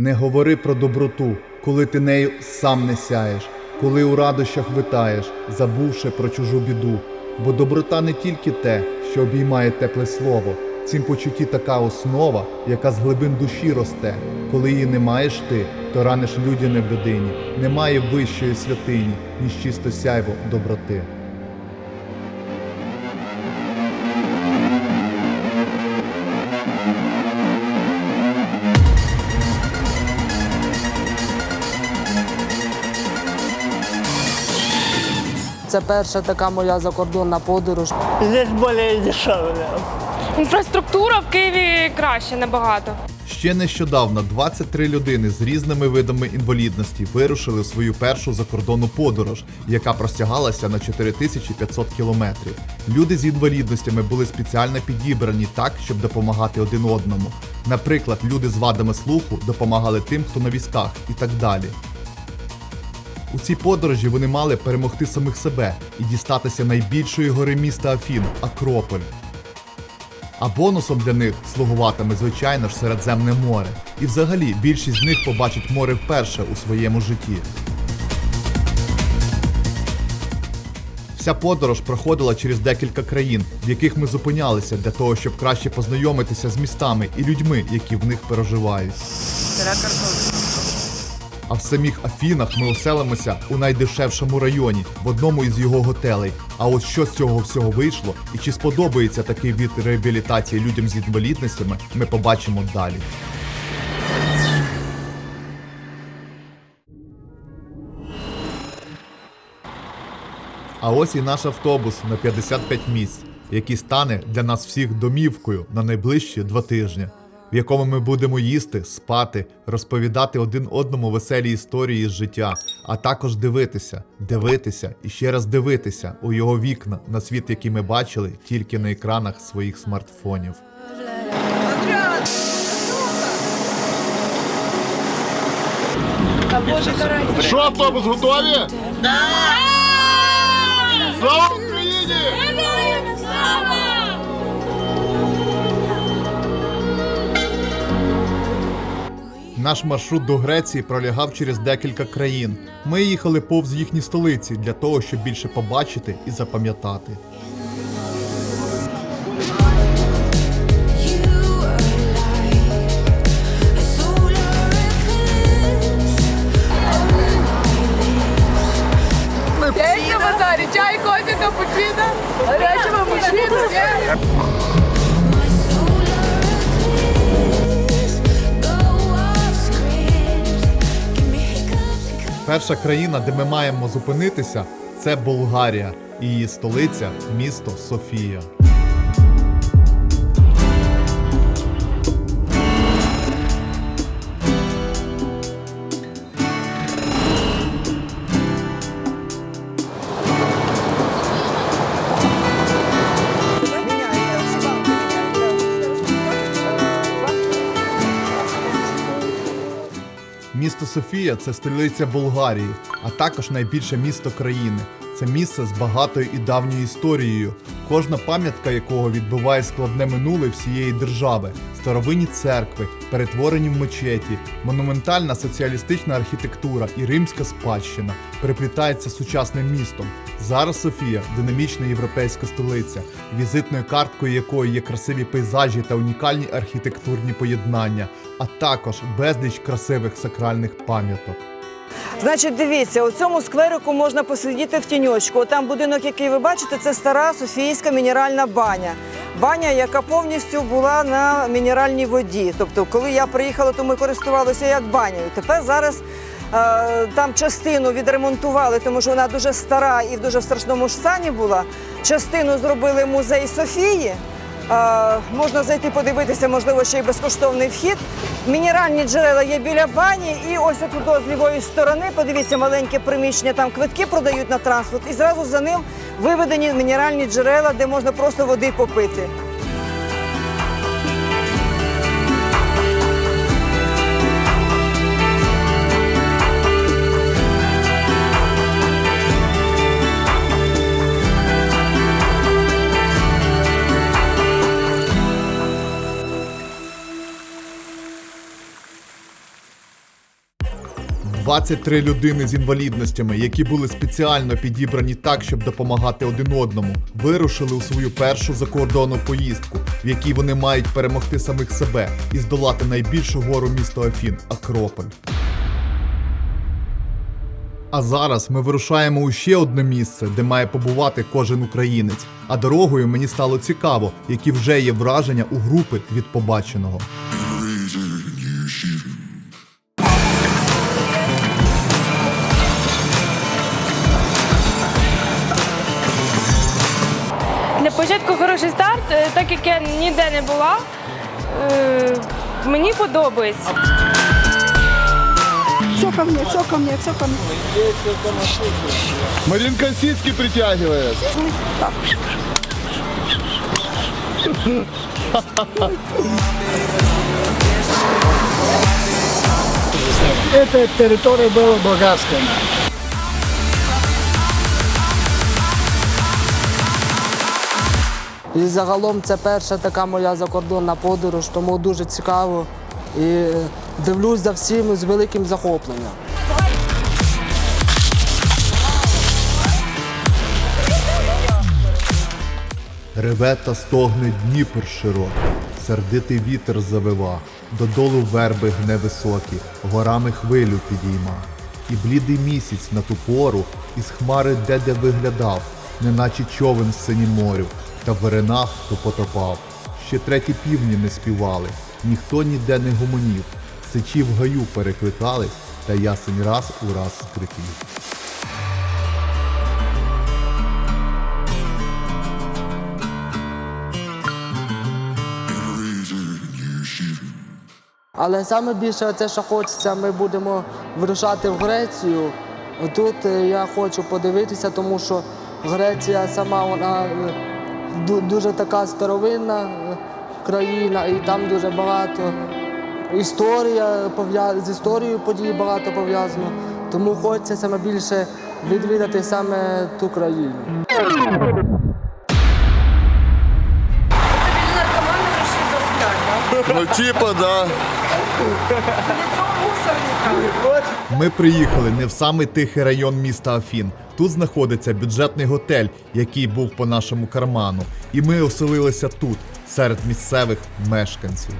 Не говори про доброту, коли ти нею сам не сяєш, коли у радощах витаєш, забувши про чужу біду. Бо доброта не тільки те, що обіймає тепле слово, цім почутті така основа, яка з глибин душі росте. Коли її не маєш ти, то раниш людяне в людині. Немає вищої святині, ніж чисто сяйво доброти. Це перша така моя закордонна подорож. Здесь более дешевле. Інфраструктура в Києві краще набагато. Ще нещодавно 23 людини з різними видами інвалідності вирушили у свою першу закордонну подорож, яка простягалася на 4500 кілометрів. Люди з інвалідностями були спеціально підібрані так, щоб допомагати один одному. Наприклад, люди з вадами слуху допомагали тим, хто на візках, і так далі. У цій подорожі вони мали перемогти самих себе і дістатися найбільшої гори міста Афін Акрополь. А бонусом для них слугуватиме, звичайно ж, Середземне море. І взагалі більшість з них побачить море вперше у своєму житті. Вся подорож проходила через декілька країн, в яких ми зупинялися для того, щоб краще познайомитися з містами і людьми, які в них переживають. А в самих Афінах ми оселимося у найдешевшому районі, в одному із його готелей. А от що з цього всього вийшло, і чи сподобається такий від реабілітації людям з інвалідностями, ми побачимо далі. А ось і наш автобус на 55 місць, який стане для нас всіх домівкою на найближчі два тижні, в якому ми будемо їсти, спати, розповідати один одному веселі історії з життя, а також дивитися, дивитися і ще раз дивитися у його вікна на світ, який ми бачили тільки на екранах своїх смартфонів. Що, автобус готові? Да! Слава Україні! Наш маршрут до Греції пролягав через декілька країн. Ми їхали повз їхні столиці для того, щоб більше побачити і запам'ятати. Перша країна, де ми маємо зупинитися, це Болгарія і її столиця місто Софія. Софія це столиця Болгарії, а також найбільше місто країни. Це місце з багатою і давньою історією, кожна пам'ятка якого відбиває складне минуле всієї держави, старовинні церкви, перетворені в мечеті, монументальна соціалістична архітектура і римська спадщина переплітається сучасним містом. Зараз Софія динамічна європейська столиця, візитною карткою якої є красиві пейзажі та унікальні архітектурні поєднання, а також безліч красивих сакральних пам'яток. Значить, дивіться, у цьому скверику можна посидіти в тіньочку. Там будинок, який ви бачите, це стара Софійська мінеральна баня. Баня, яка повністю була на мінеральній воді. Тобто, коли я приїхала, то ми користувалися як банею. Тепер зараз е, там частину відремонтували, тому що вона дуже стара і в дуже страшному стані була. Частину зробили музей Софії. Можна зайти подивитися, можливо, ще й безкоштовний вхід. Мінеральні джерела є біля бані, і ось тут з лівої сторони, подивіться, маленьке приміщення, там квитки продають на транспорт, і зразу за ним виведені мінеральні джерела, де можна просто води попити. 23 людини з інвалідностями, які були спеціально підібрані так, щоб допомагати один одному, вирушили у свою першу закордонну поїздку, в якій вони мають перемогти самих себе і здолати найбільшу гору міста Афін Акрополь. А зараз ми вирушаємо у ще одне місце, де має побувати кожен українець. А дорогою мені стало цікаво, які вже є враження у групи від побаченого. Для початку хороший старт, е, так як я ніде не була. е, Мені подобається. Все ко мне, все ко мне, все ко мне. Маринка сиськи притягивает. Эта территория была богатская. І загалом це перша така моя закордонна подорож, тому дуже цікаво. І дивлюсь за всім з великим захопленням. Реве та стогне Дніпр широкий, сердитий вітер завива, додолу верби гне високі, горами хвилю підійма. І блідий місяць на ту пору із хмари де-де виглядав, неначе човен в синім морю, та в веренах то потопав. Ще треті півні не співали, ніхто ніде не гомонів, сичі в гаю перекликались, та ясень раз у раз скрипів. Але саме більше це, що хочеться, ми будемо вирушати в Грецію. Тут е, я хочу подивитися, тому що Греція сама вона е, дуже така старовинна е, країна, і там дуже багато історія з історією подій багато пов'язано. Тому хочеться саме більше відвідати саме ту країну. Ну типа, да. Ми приїхали не в самий тихий район міста Афін. Тут знаходиться бюджетний готель, який був по нашому карману. І ми оселилися тут, серед місцевих мешканців.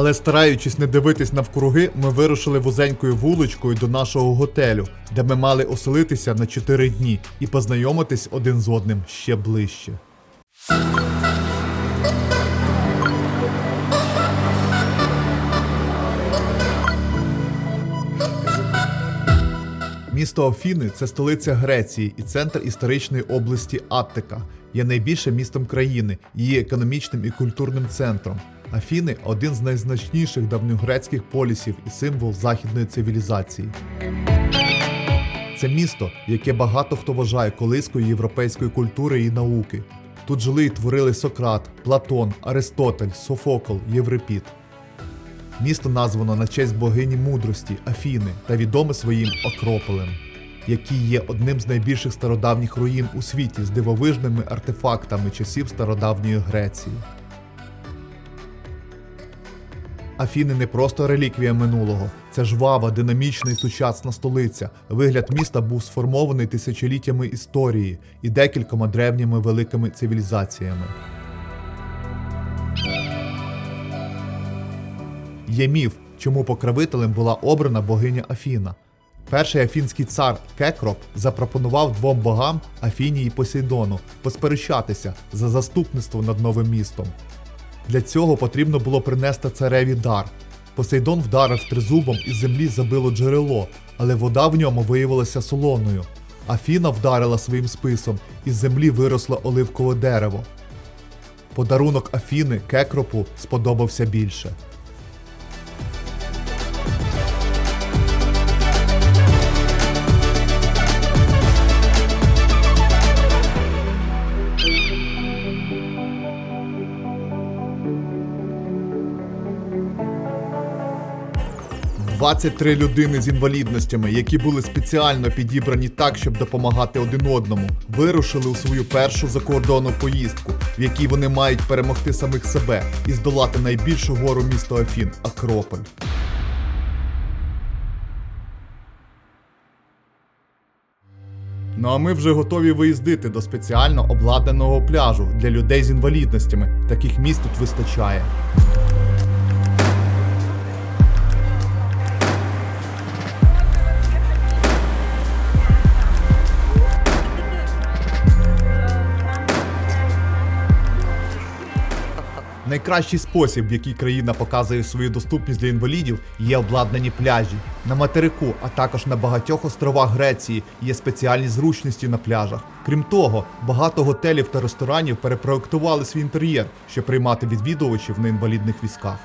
Але стараючись не дивитись навкруги, ми вирушили вузенькою вуличкою до нашого готелю, де ми мали оселитися на 4 дні і познайомитись один з одним ще ближче. Місто Афіни це столиця Греції і центр історичної області Аттика. Є найбільшим містом країни, її економічним і культурним центром. Афіни один з найзначніших давньогрецьких полісів і символ західної цивілізації. Це місто, яке багато хто вважає колискою європейської культури і науки. Тут жили і творили Сократ, Платон, Аристотель, Софокл, Єврипід. Місто названо на честь богині мудрості Афіни та відоме своїм Акрополем, який є одним з найбільших стародавніх руїн у світі з дивовижними артефактами часів стародавньої Греції. Афіни не просто реліквія минулого, це жвава, динамічна і сучасна столиця. Вигляд міста був сформований тисячоліттями історії і декількома древніми великими цивілізаціями. Є міф, чому покровителем була обрана богиня Афіна. Перший афінський цар Кекроп запропонував двом богам Афіні і Посейдону посперечатися за заступництво над новим містом. Для цього потрібно було принести цареві дар. Посейдон вдарив тризубом і землі забило джерело, але вода в ньому виявилася солоною. Афіна вдарила своїм списом, і з землі виросло оливкове дерево. Подарунок Афіни Кекропу сподобався більше. 23 людини з інвалідностями, які були спеціально підібрані так, щоб допомагати один одному, вирушили у свою першу закордонну поїздку, в якій вони мають перемогти самих себе і здолати найбільшу гору міста Афін Акрополь. Ну а ми вже готові виїздити до спеціально обладнаного пляжу для людей з інвалідностями. Таких місць тут вистачає. Найкращий спосіб, в який країна показує свою доступність для інвалідів, є обладнані пляжі. На материку, а також на багатьох островах Греції є спеціальні зручності на пляжах. Крім того, багато готелів та ресторанів перепроектували свій інтер'єр, щоб приймати відвідувачів на інвалідних візках.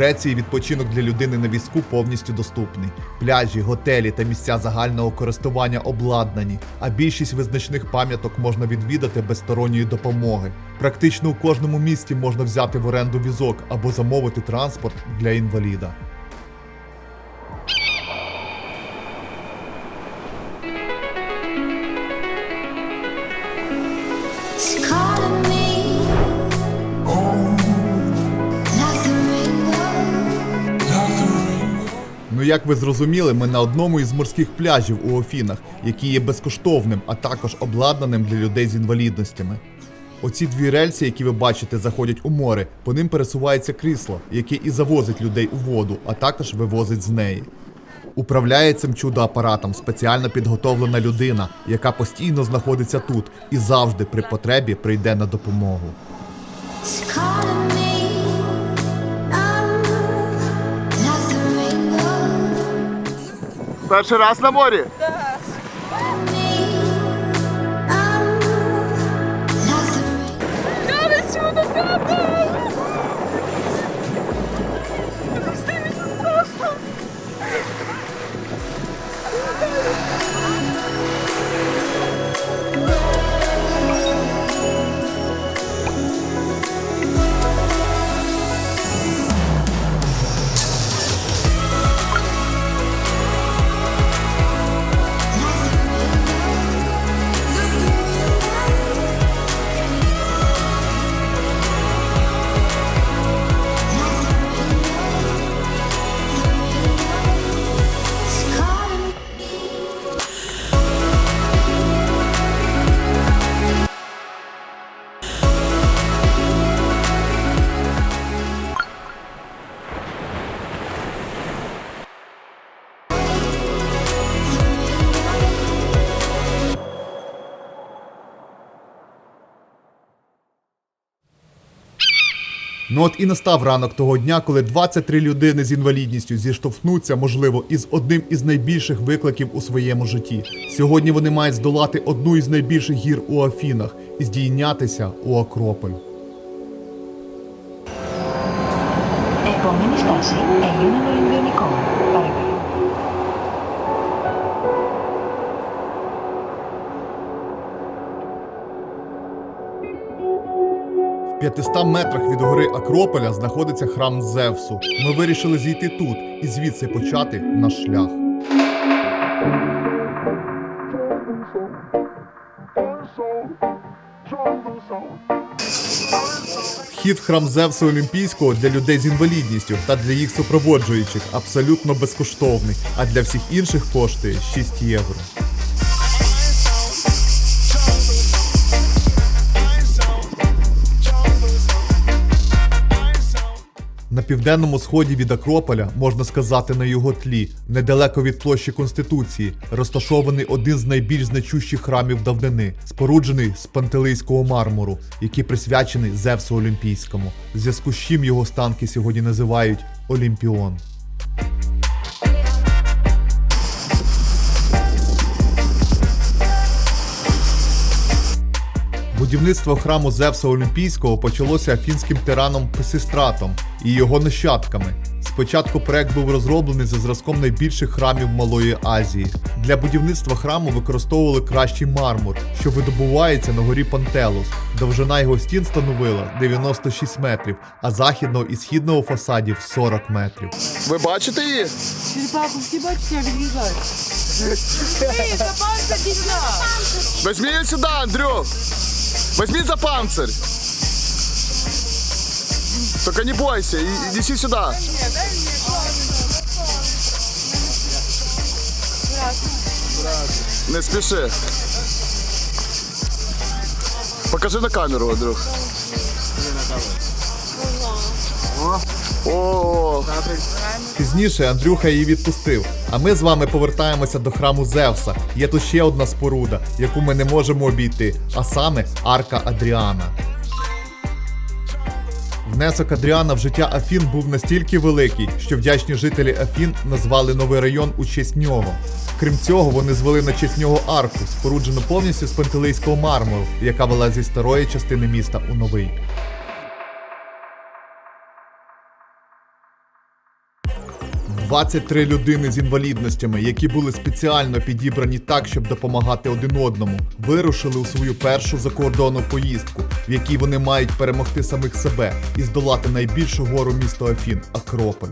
Греції відпочинок для людини на візку повністю доступний. Пляжі, готелі та місця загального користування обладнані, а більшість визначних пам'яток можна відвідати без сторонньої допомоги. Практично у кожному місті можна взяти в оренду візок або замовити транспорт для інваліда. Як ви зрозуміли, ми на одному із морських пляжів у Афінах, який є безкоштовним, а також обладнаним для людей з інвалідностями. Оці дві рельси, які ви бачите, заходять у море. По ним пересувається крісло, яке і завозить людей у воду, а також вивозить з неї. Управляє цим чудо-апаратом спеціально підготовлена людина, яка постійно знаходиться тут і завжди при потребі прийде на допомогу. Перший раз на морі. Me Ну от і настав ранок того дня, коли 23 людини з інвалідністю зіштовхнуться, можливо, із одним із найбільших викликів у своєму житті. Сьогодні вони мають здолати одну із найбільших гір у Афінах і здійнятися у Акрополь. 500 метрах від гори Акрополя знаходиться храм Зевсу. Ми вирішили зійти тут і звідси почати наш шлях. Вхід в храм Зевса Олімпійського для людей з інвалідністю та для їх супроводжуючих абсолютно безкоштовний, а для всіх інших коштує 6 євро. На південному сході від Акрополя, можна сказати, на його тлі, недалеко від площі Конституції, розташований один з найбільш значущих храмів давнини, споруджений з пантелейського мармуру, який присвячений Зевсу Олімпійському, в зв'язку з чим його станки сьогодні називають Олімпіон. Будівництво храму Зевса Олімпійського почалося афінським тираном Песистратом і його нащадками. Спочатку проект був розроблений за зразком найбільших храмів Малої Азії. Для будівництва храму використовували кращий мармур, що видобувається на горі Пантелус. Довжина його стін становила 96 метрів, а західного і східного фасадів 40 метрів. Ви бачите її? Возьми її сюди, Андрюх! Возьми за панцирь! Только не бойся, и, и неси сюда. Не спеши. Покажи на камеру, Андрюх. О, Пізніше Андрюха її відпустив. А ми з вами повертаємося до храму Зевса. Є тут ще одна споруда, яку ми не можемо обійти, а саме арка Адріана. Внесок Адріана в життя Афін був настільки великий, що вдячні жителі Афін назвали новий район у честь нього. Крім цього, вони звели на честь нього арку, споруджену повністю з пантелейського мармуру, яка вела зі старої частини міста у новий. – 23 людини з інвалідностями, які були спеціально підібрані так, щоб допомагати один одному, вирушили у свою першу закордонну поїздку, в якій вони мають перемогти самих себе і здолати найбільшу гору міста Афін Акрополь.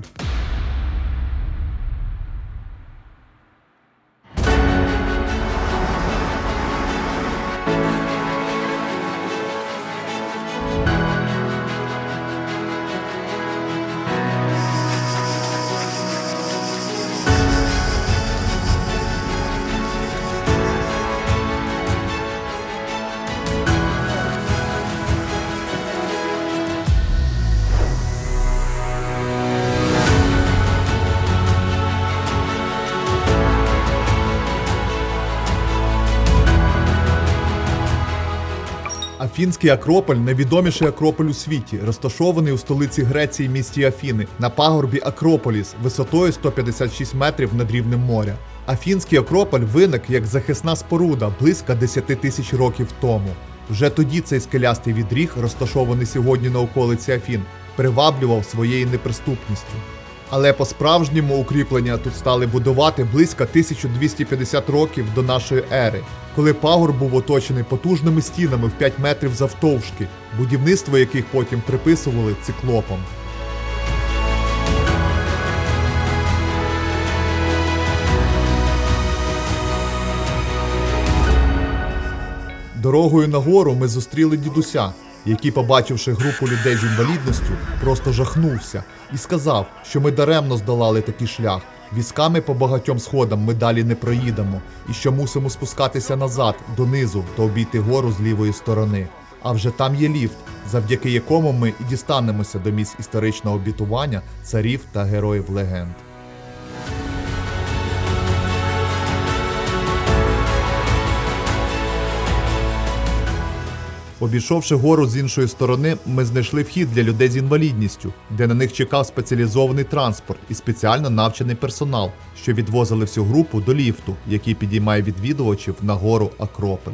Афінський Акрополь найвідоміший Акрополь у світі, розташований у столиці Греції місті Афіни на пагорбі Акрополіс висотою 156 метрів над рівнем моря. Афінський Акрополь виник як захисна споруда близько 10 тисяч років тому. Вже тоді цей скелястий відріг, розташований сьогодні на околиці Афін, приваблював своєю неприступністю. Але по-справжньому укріплення тут стали будувати близько 1250 років до нашої ери, коли пагорб був оточений потужними стінами в 5 метрів завтовшки, будівництво яких потім приписували циклопам. Дорогою нагору ми зустріли дідуся, який, побачивши групу людей з інвалідністю, просто жахнувся і сказав, що ми даремно здолали такий шлях. Візками по багатьом сходам ми далі не проїдемо, і що мусимо спускатися назад, донизу та обійти гору з лівої сторони. А вже там є ліфт, завдяки якому ми і дістанемося до місць історичного обітування царів та героїв легенд. Обійшовши гору з іншої сторони, ми знайшли вхід для людей з інвалідністю, де на них чекав спеціалізований транспорт і спеціально навчений персонал, що відвозили всю групу до ліфту, який підіймає відвідувачів на гору Акрополь.